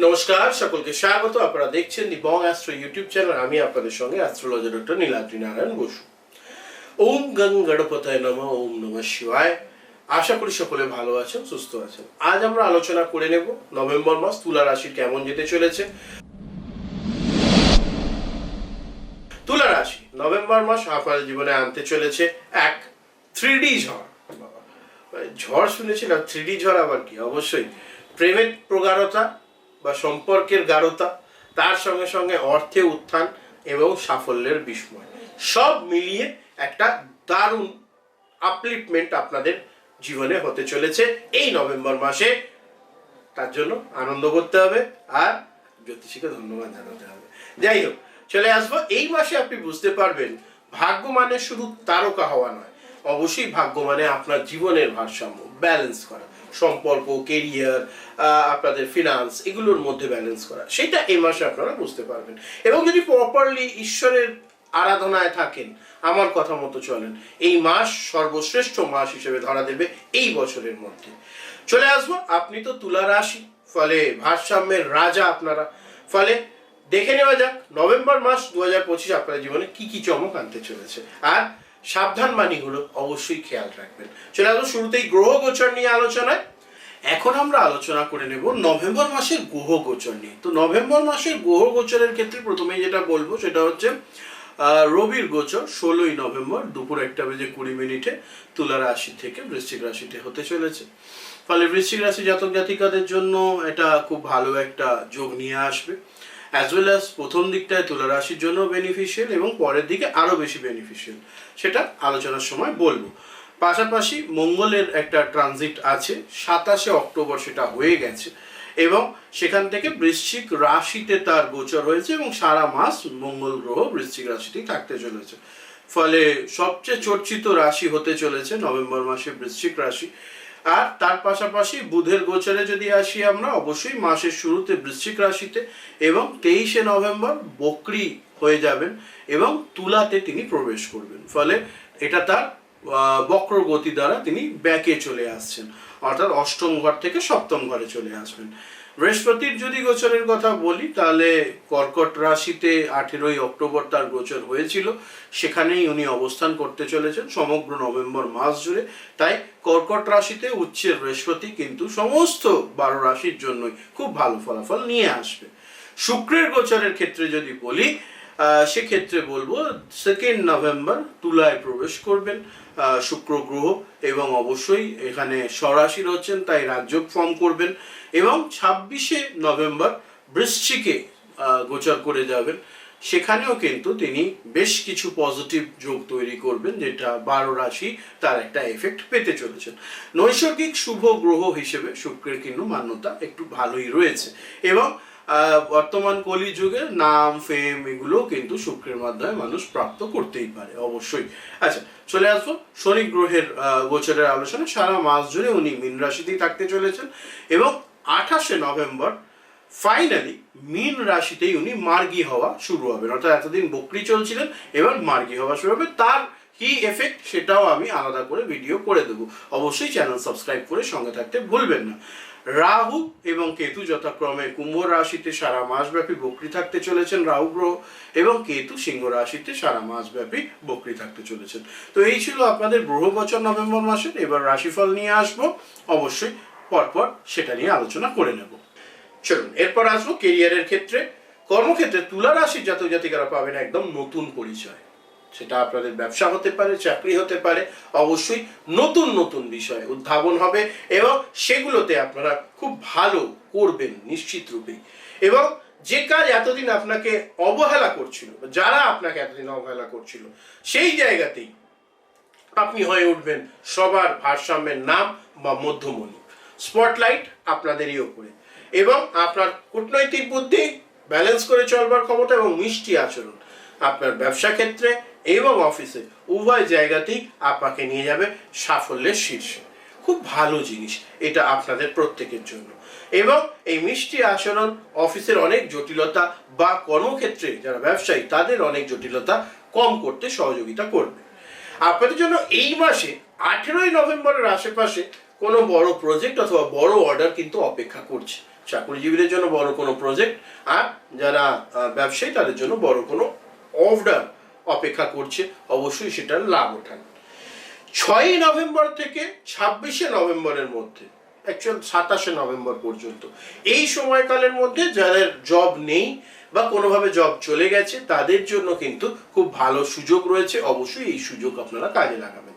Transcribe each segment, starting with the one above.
নমস্কার, সকলকে স্বাগত। আপনারা দেখছেন the Bong Astro YouTube channel. আমি আপনাদের সঙ্গে অ্যাস্ট্রোলজি ডক্টর নীলাদ্রি নারায়ণ বসু। ওম গং গণপতায় নম, ওম নম শিবায়। আশা করি সকলে ভালো আছেন, সুস্থ আছেন। আজ আমরা আলোচনা করে নেব নভেম্বর মাস তুলা রাশির কেমন যেতে চলেছে। তুলা রাশি, নভেম্বর মাস আপনাদের জীবনে আনতে চলেছে এক থ্রি ডি ঝড় মানে ঝড় শুনেছিলাম থ্রি ডি ঝড় আবার কি? অবশ্যই। প্রেমের প্রগাঢ়তা বা সম্পর্কের গাঢ়তা, তার সঙ্গে সঙ্গে অর্থে উত্থান এবং সাফল্যের বিস্ময়। সব মিলিয়ে একটা দারুণ আপলিফমেন্ট আপনাদের জীবনে হতে চলেছে এই নভেম্বর মাসে। তার জন্য আনন্দ করতে হবে আর জ্যোতিষীকে ধন্যবাদ জানাতে হবে। যাই হোক, চলে আসব। এই মাসে আপনি বুঝতে পারবেন ভাগ্য মানে শুধু তারকা হওয়া নয়, অবশ্যই ভাগ্য মানে আপনার জীবনের ভারসাম্য ব্যালেন্স করা। সম্পর্ক কেরিয়ার আপনাদের ফিনান্স এগুলোর মধ্যে ব্যালেন্স করা। সেটা এই মাসে আপনারা বুঝতে পারবেন। এবং যদি প্রপারলি ঈশ্বরের আরাধনায় থাকেন, আমার কথা মতো চলেন, এই মাস সর্বশ্রেষ্ঠ মাস হিসেবে ধরা দেবে এই বছরের মধ্যে। চলে আসব, আপনি তো তুলা রাশি, ফলে ভারসাম্যের রাজা আপনারা। ফলে দেখে নেওয়া যাক, নভেম্বর মাস দু হাজার পঁচিশ আপনার জীবনে কি কি চমক আনতে চলেছে। আর সাবধান বাণীগুলো অবশ্যই খেয়াল রাখবেন। চলে আসব শুরুতেই গ্রহ গোচর নিয়ে আলোচনায়। এখন আমরা আলোচনা করে নেব নভেম্বর মাসের গ্রহ গোচর নিয়ে। তো নভেম্বর মাসের গ্রহ গোচরের ক্ষেত্রে প্রথমেই যেটা বলব সেটা হচ্ছে রবির গোচর, ষোলোই নভেম্বর দুপুর একটা বেজে কুড়ি মিনিটে তুলা রাশি থেকে বৃশ্চিক রাশিতে হতে চলেছে। ফলে বৃশ্চিক রাশি জাতক জাতিকাদের জন্য এটা খুব ভালো একটা যোগ নিয়ে আসবে। অ্যাজ ওয়েল অ্যাজ প্রথম দিকটায় তুলা রাশির জন্য বেনিফিশিয়াল এবং পরের দিকে আরও বেশি বেনিফিশিয়াল সেটা আলোচনার সময় বলব। পাশাপাশি মঙ্গলের একটা ট্রানজিট আছে, সাতাশে অক্টোবর সেটা হয়ে গেছে এবং সেখান থেকে বৃশ্চিক রাশিতে তার গোচর হয়েছে এবং সারা মাস মঙ্গল গ্রহ বৃশ্চিক রাশিতেই থাকতে চলেছে। ফলে সবচেয়ে চর্চিত রাশি হতে চলেছে নভেম্বর মাসে বৃশ্চিক রাশি। আর তার পাশাপাশি বুধের গোচরে যদি আসি আমরা, অবশ্যই মাসের শুরুতে বৃশ্চিক রাশিতে এবং তেইশে নভেম্বর বকরি হয়ে যাবেন এবং তুলাতে তিনি প্রবেশ করবেন। ফলে এটা তার বক্র গতি দ্বারা তিনি ব্যাকে চলে আসছেন। অর্থাৎ অষ্টম ঘর থেকে সপ্তম ঘরে চলে আসবেন। বৃহস্পতির যদি গোচরের কথা বলি, তাহলে কর্কট রাশিতে আঠেরোই অক্টোবর তার গোচর হয়েছিল। সেখানেই উনি অবস্থান করতে চলেছেন সমগ্র নভেম্বর মাস জুড়ে। তাই কর্কট রাশিতে উচ্চের বৃহস্পতি কিন্তু সমস্ত বারো রাশির জন্যই খুব ভালো ফলাফল নিয়ে আসবে। শুক্রের গোচরের ক্ষেত্রে যদি বলি সেক্ষেত্রে বলব সেকেন্ড নভেম্বর তুলায় প্রবেশ করবেন শুক্র গ্রহ, এবং অবশ্যই এখানে স্বরাশি রয়েছেন তাই রাজ্য ফর্ম করবেন, এবং ছাব্বিশে নভেম্বর বৃশ্চিকে গোচর করে যাবেন। সেখানেও কিন্তু তিনি বেশ কিছু পজিটিভ যোগ তৈরি করবেন, যেটা বারো রাশি তার একটা এফেক্ট পেতে চলেছেন। নৈসর্গিক শুভ গ্রহ হিসেবে শুক্রের কিন্তু মান্যতা একটু ভালোই রয়েছে, এবং বর্তমান কলিযুগে নাম ফেম এগুলো কিন্তু শুক্রের মাধ্যমে মানুষ প্রাপ্ত করতেই পারে, অবশ্যই। আচ্ছা চলে আসব শনি গ্রহের গোচরের আলোচনা। সারা মাস জুড়ে উনি মীন রাশিতেই থাকতে চলেছেন এবং আঠাশে নভেম্বর ফাইনালি মীন রাশিতেই উনি মার্গী হওয়া শুরু হবেন। অর্থাৎ এতদিন বকরি চলছিলেন, এবার মার্গী হওয়া শুরু হবে। তার কি এফেক্ট সেটাও আমি আলাদা করে ভিডিও করে দেবো। অবশ্যই চ্যানেল সাবস্ক্রাইব করে সঙ্গে থাকতে ভুলবেন না। রাহু এবং কেতু যথাক্রমে কুম্ভ রাশিতে সারা মাসব্যাপী বকরি থাকতে চলেছেন রাহু গ্রহ এবং কেতু সিংহ রাশিতে সারা মাসব্যাপী বকরি থাকতে চলেছেন। তো এই ছিল আপনাদের গ্রহ বছর নভেম্বর মাসের। এবার রাশিফল নিয়ে আসব। অবশ্যই পরপর সেটা নিয়ে আলোচনা করে নেব। চলুন, এরপর আসব কেরিয়ারের ক্ষেত্রে। কর্মক্ষেত্রে তুলা রাশির জাতক জাতিকারা পাবেন একদম নতুন পরিচয়। সেটা আপনাদের ব্যবসা হতে পারে, চাকরি হতে পারে, অবশ্যই নতুন নতুন বিষয় উদ্ভাবন হবে এবং সেগুলোতে আপনারা খুব ভালো করবেন নিশ্চিত রূপেই এবং যে কাজ এতদিন আপনাকে অবহেলা করছিল, যারা আপনাকে এতদিন অবহেলা করছিল, সেই জায়গাতেই আপনি হয়ে উঠবেন সবার ভারসাম্যের নাম বা মধ্যমণি। স্পটলাইট আপনাদেরই ওপরে। এবং আপনার কূটনৈতিক বুদ্ধি ব্যালেন্স করে চলবার ক্ষমতা এবং মিষ্টি আচরণ। আপনার ব্যবসা ক্ষেত্রে এবং অফিসে উভয় জায়গাতেই আপনাকে নিয়ে যাবে সাফল্যের শীর্ষে। খুব ভালো জিনিস এটা আপনাদের প্রত্যেকের জন্য। এবং এই মিষ্টি আচরণ, অফিসের অনেক জটিলতা বা কর্মক্ষেত্রে যারা ব্যবসায়ী, তাদের অনেক জটিলতা কম করতে সহযোগিতা করবে। আপনাদের জন্য এই মাসে আঠেরোই নভেম্বরের আশেপাশে কোনো বড় প্রজেক্ট অথবা বড় অর্ডার কিন্তু অপেক্ষা করছে। চাকরিজীবীদের জন্য বড় কোনো প্রজেক্ট আর যারা ব্যবসায়ী, তাদের জন্য বড় কোনো অর্ডার অপেক্ষা করছে, অবশ্যই সেটার লাভ ওঠান ছয়ই নভেম্বর থেকে ছাব্বিশে নভেম্বরের মধ্যে অ্যাকচুয়াল সাতাশে নভেম্বর পর্যন্ত, এই সময়কালের মধ্যে যাদের জব নেই বা কোনোভাবে জব চলে গেছে, তাদের জন্য কিন্তু খুব ভালো সুযোগ রয়েছে। অবশ্যই এই সুযোগ আপনারা কাজে লাগাবেন।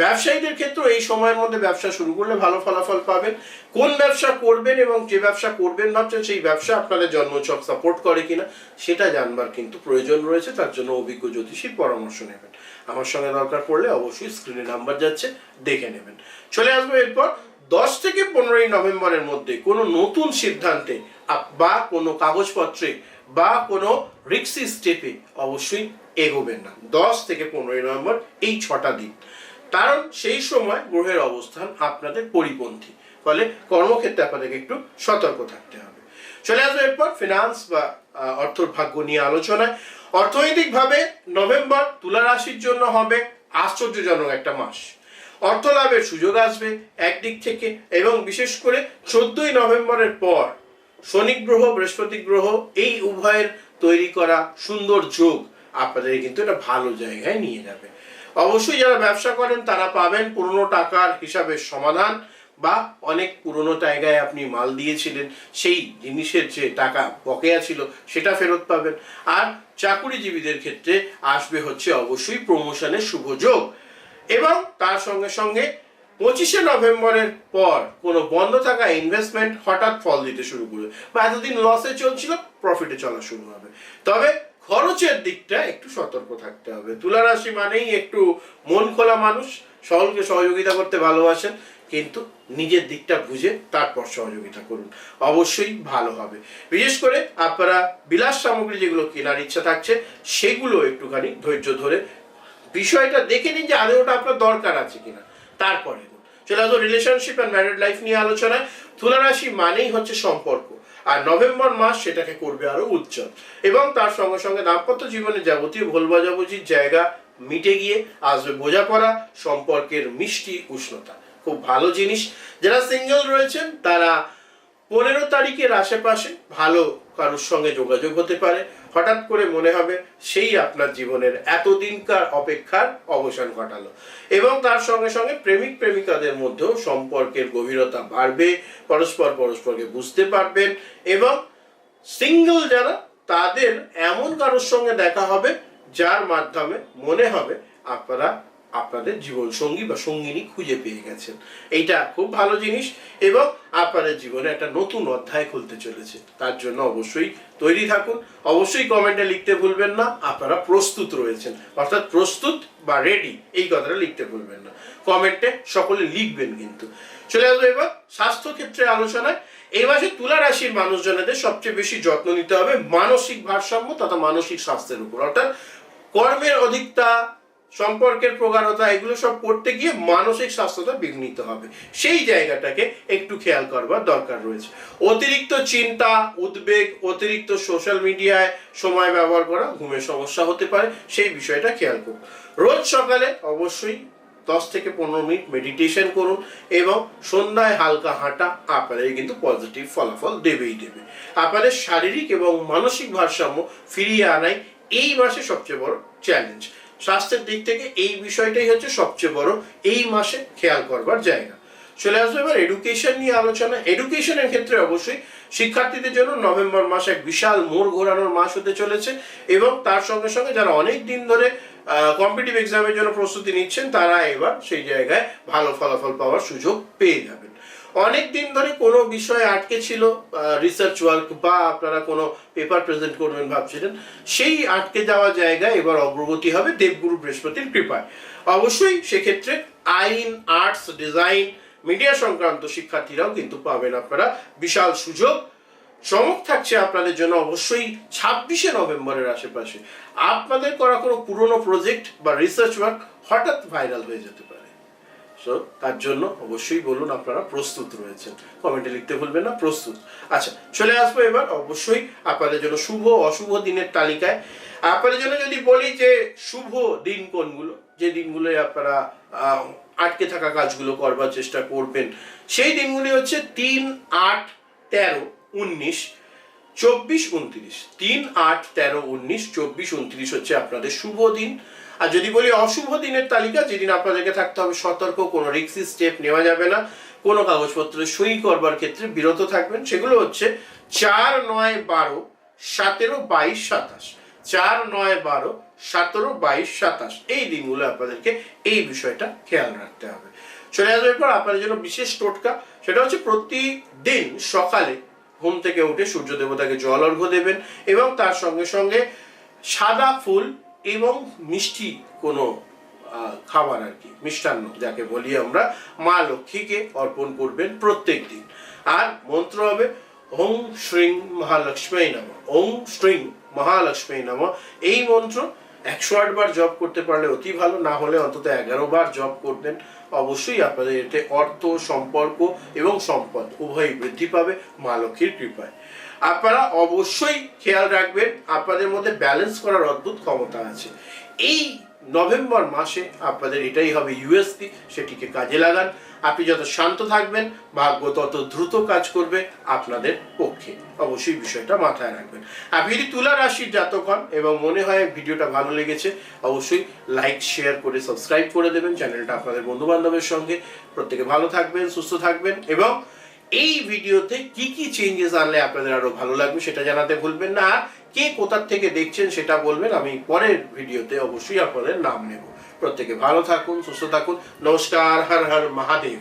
ব্যবসায়ীদের ক্ষেত্রে এই সময়ের মধ্যে ব্যবসা শুরু করলে ভালো ফলাফল পাবেন। কোন ব্যবসা করবেন এবং যে ব্যবসা করবেন ভাবছেন সেই ব্যবসা আপনাদের জন্মছক সাপোর্ট করে কিনা, সেটা জানবার কিন্তু প্রয়োজন রয়েছে, তার জন্য অভিজ্ঞ জ্যোতিষীর পরামর্শ নেবেন। আমার সঙ্গে দরকার পড়লে অবশ্যই স্ক্রিনে নাম্বার যাচ্ছে, দেখে নেবেন। চলে আসব এরপর, দশ থেকে পনেরোই নভেম্বরের মধ্যে কোনো নতুন সিদ্ধান্তে বা কোনো কাগজপত্রে বা কোনো রিক্সি স্টেপে অবশ্যই এগোবেন না। দশ থেকে পনেরোই নভেম্বর, এই ছটা দিন। কারণ সেই সময় গ্রহের অবস্থান আপনাদের পরিপন্থী। ফলে কর্মক্ষেত্রে আপনাদেরকে একটু সতর্ক থাকতে হবে। চলে আসব এরপর ফিনান্স বা অর্থর ভাগ্য নিয়ে আলোচনায়। অর্থনৈতিকভাবে নভেম্বর তুলা রাশির জন্য হবে আশ্চর্যজনক একটা মাস। অর্থ লাভের সুযোগ আসবে একদিক থেকে এবং বিশেষ করে চোদ্দই নভেম্বরের পর শনি গ্রহ, বৃহস্পতি গ্রহ এই উভয়ের তৈরি করা সুন্দর যোগ আপনাদের কিন্তু এটা ভালো জায়গায় নিয়ে যাবে। অবশ্যই যারা ব্যবসা করেন, তারা পাবেন পুরনো টাকার হিসাবের সমাধান বা অনেক পুরনো জায়গায় আপনি মাল দিয়েছিলেন, সেই জিনিসের যে টাকা বকেয়া ছিল সেটা ফেরত পাবেন। আর চাকুরিজীবীদের ক্ষেত্রে আসবে হচ্ছে অবশ্যই প্রমোশনের শুভ যোগ। এবং তার সঙ্গে সঙ্গে পঁচিশে নভেম্বরের পর কোনো বন্ধ থাকা ইনভেস্টমেন্ট হঠাৎ ফল দিতে শুরু করবে বা এতদিন লসে চলছিল প্রফিটে চলা শুরু হবে। তবে খরচের দিকটা একটু সতর্ক থাকতে হবে। তুলা রাশি মানেই একটু মন খোলা মানুষ, সকলকে সহযোগিতা করতে ভালোবাসেন, কিন্তু নিজের দিকটা বুঝে তারপর সহযোগিতা করুন। অবশ্যই ভালো হবে। বিশেষ করে আপনারা বিলাস সামগ্রী যেগুলো কেনার ইচ্ছা থাকছে, সেগুলো একটুখানি ধৈর্য ধরে বিষয়টা দেখে নিন যে আদৌ ওটা আপনার দরকার আছে কিনা। তারপরে। চলে আসব রিলেশনশিপ অ্যান্ড ম্যারিড লাইফ নিয়ে আলোচনায়। তুলা রাশি মানেই হচ্ছে সম্পর্ক। আর নভেম্বর মাস সেটাকে করবে আরও উজ্জ্বল। এবং তার সঙ্গে সঙ্গে দাম্পত্য জীবনে যাবতীয় ভুল বোঝাবুঝির জায়গা মিটে গিয়ে আসবে বোঝাপড়া, সম্পর্কের মিষ্টি উষ্ণতা। খুব ভালো জিনিস। যারা সিঙ্গেল রয়েছেন, তারা পনেরো তারিখের আশেপাশে ভালো কারোর সঙ্গে যোগাযোগ হতে পারে। হঠাৎ করে মনে হবে সেই আপনার জীবনের এতদিনকার অপেক্ষার অবসান ঘটালো। এবং তার সঙ্গে সঙ্গে প্রেমিক প্রেমিকাদের মধ্যেও সম্পর্কের গভীরতা বাড়বে, পরস্পর পরস্পরকে বুঝতে পারবেন এবং সিঙ্গল যারা, তাদের এমন কারোর সঙ্গে দেখা হবে যার মাধ্যমে মনে হবে আপনারা আপনাদের জীবন সঙ্গী বা সঙ্গিনী খুঁজে পেয়ে গেছেন। এইটা খুব ভালো জিনিস এবং আপনাদের জীবনে একটা নতুন অধ্যায় খুলতে চলেছে। তার জন্য অবশ্যই তৈরি থাকুন। অবশ্যই কমেন্টে লিখতে ভুলবেন না, আপনারা প্রস্তুত রয়েছেন। অর্থাৎ প্রস্তুত বা রেডি এই কথাটা লিখতে ভুলবেন না। কমেন্টে সকলে লিখবেন কিন্তু। চলে আসব এবার স্বাস্থ্য ক্ষেত্রে আলোচনায়। এই মাসে তুলা রাশির মানুষজনেদের সবচেয়ে বেশি যত্ন নিতে হবে মানসিক ভারসাম্য তথা মানসিক স্বাস্থ্যের উপর। অর্থাৎ কর্মের অধিকতা সম্পর্কের প্রগাঢ়তা, এগুলো সব করতে গিয়ে মানসিক স্বাস্থ্যটা বিঘ্নিত হবে। সেই জায়গাটাকে একটু খেয়াল করবার দরকার রয়েছে। অতিরিক্ত চিন্তা, উদ্বেগ, অতিরিক্ত সোশ্যাল মিডিয়ায় সময় ব্যবহার করা ঘুমের সমস্যা হতে পারে, সেই বিষয়টা খেয়াল করুন। রোজ সকালে অবশ্যই দশ থেকে পনেরো মিনিট মেডিটেশন করুন এবং সন্ধ্যায় হালকা হাঁটা আপনাদের কিন্তু পজিটিভ ফলাফল দেবেই দেবে। আপনাদের শারীরিক এবং মানসিক ভারসাম্য ফিরিয়ে আনাই এই মাসে সবচেয়ে বড় চ্যালেঞ্জ স্বাস্থ্যের দিক থেকে এই বিষয়টাই হচ্ছে সবচেয়ে বড়। এই মাসে খেয়াল করবার জায়গা। চলে আসবে এবার এডুকেশন নিয়ে আলোচনা। এডুকেশনের ক্ষেত্রে অবশ্যই শিক্ষার্থীদের জন্য নভেম্বর মাস এক বিশাল মোড় ঘোরানোর মাস হতে চলেছে এবং তার সঙ্গে সঙ্গে যারা অনেক দিন ধরে কম্পিটিভ এক্সামের জন্য প্রস্তুতি নিচ্ছেন, তারা এবার সেই জায়গায় ভালো ফলাফল পাওয়ার সুযোগ পেয়ে যাবেন। অনেক দিন ধরে কোনো বিষয়ে আটকে ছিল রিসার্চ ওয়ার্ক বা আপনারা কোনো পেপার প্রেজেন্ট করবেন ভাবছিলেন, সেই আটকে যাওয়া জায়গায় এবার অগ্রগতি হবে দেবগুরু বৃহস্পতির কৃপায়। অবশ্যই সেক্ষেত্রে আইন আর্টস ডিজাইন মিডিয়া সংক্রান্ত শিক্ষার্থীরাও কিন্তু পাবেন আপনারা বিশাল সুযোগ। চমক থাকছে আপনাদের জন্য অবশ্যই ছাব্বিশে নভেম্বরের আশেপাশে। আপনাদের করা কোনো পুরনো প্রজেক্ট বা রিসার্চ ওয়ার্ক হঠাৎ ভাইরাল হয়ে যেতে পারে। সো তার জন্য অবশ্যই বলুন আপনারা প্রস্তুত রয়েছেন। কমেন্টে লিখতে ভুলবেন না, প্রস্তুত। আচ্ছা চলে আসব এবার অবশ্যই আপনাদের জন্য শুভ অশুভ দিনের তালিকায়। আপনাদের জন্য যদি বলি যে শুভ দিন কোনগুলো, যে দিনগুলোয় আপনারা আটকে থাকা কাজগুলো করবার চেষ্টা করবেন, সেই দিনগুলি হচ্ছে তিন আট তেরো উনিশ চব্বিশ উনত্রিশ। তিন আট তেরো উনিশ চব্বিশ উনত্রিশ হচ্ছে আপনাদের শুভ দিন। আর যদি বলি অশুভ দিনের তালিকা, যেদিন আপনাদেরকে থাকতে হবে সতর্ক, কোনো রিক্সি স্টেপ নেওয়া যাবে না। কোনো কাগজপত্র সই করবার ক্ষেত্রে বিরত থাকবেন। সেগুলো হচ্ছে চার নয় বারো সতেরো বাইশ সাতাশ। চার নয় বারো সতেরো বাইশ সাতাশ। এই দিনগুলো আপনাদেরকে এই বিষয়টা খেয়াল রাখতে হবে। চলে আসবে পর আপনাদের জন্য বিশেষ টোটকা। সেটা হচ্ছে প্রতিদিন সকালে ঘুম থেকে উঠে সূর্য দেবতাকে জল অর্ঘ্য দেবেন এবং তার সঙ্গে সঙ্গে সাদা ফুল এবং মিষ্টি কোনো খাবার আর কি, মিষ্টান্ন, যাকে বলি আমরা, মা লক্ষ্মীকে অর্পণ করবেন প্রত্যেক দিন। আর মন্ত্র হবে, ওং শ্রীং মহালক্ষ্মী নম। ওং শ্রীং মহালক্ষ্মী নম। এই মন্ত্র একশো আট বার জপ করতে পারলে অতি ভালো, না হলে অন্তত এগারো বার জপ করবেন। অবশ্যই আপনাদের এতে অর্থ, সম্পর্ক এবং সম্পদ উভয়ই বৃদ্ধি পাবে, মা লক্ষ্মীর কৃপায়। আপনারা অবশ্যই খেয়াল রাখবেন, আপনাদের মধ্যে ব্যালেন্স করার অদ্ভুত ক্ষমতা আছে। এই নভেম্বর মাসে আপনাদের এটাই হবে ইউএসপি সেটিকে কাজে লাগান। আপনি যত শান্ত থাকবেন, ভাগ্য তত দ্রুত কাজ করবে আপনাদের পক্ষে। অবশ্যই বিষয়টা মাথায় রাখবেন। আপনি যদি তুলা রাশির জাতক হন এবং মনে হয় ভিডিওটা ভালো লেগেছে, অবশ্যই লাইক, শেয়ার করে সাবস্ক্রাইব করে দেবেন। চ্যানেলটা আপনাদের বন্ধু বান্ধবের সঙ্গে। প্রত্যেকে ভালো থাকবেন, সুস্থ থাকবেন এবং এই ভিডিওতে কি কি চেঞ্জেস আনলে আপনাদের আরও ভালো লাগবে সেটা জানাতে ভুলবেন না। কে কোথার থেকে দেখছেন সেটা বলবেন, আমি পরের ভিডিওতে অবশ্যই আপনাদের নাম নেব। প্রত্যেকে ভালো থাকুন সুস্থ থাকুন। নমস্কার হর হর মহাদেব।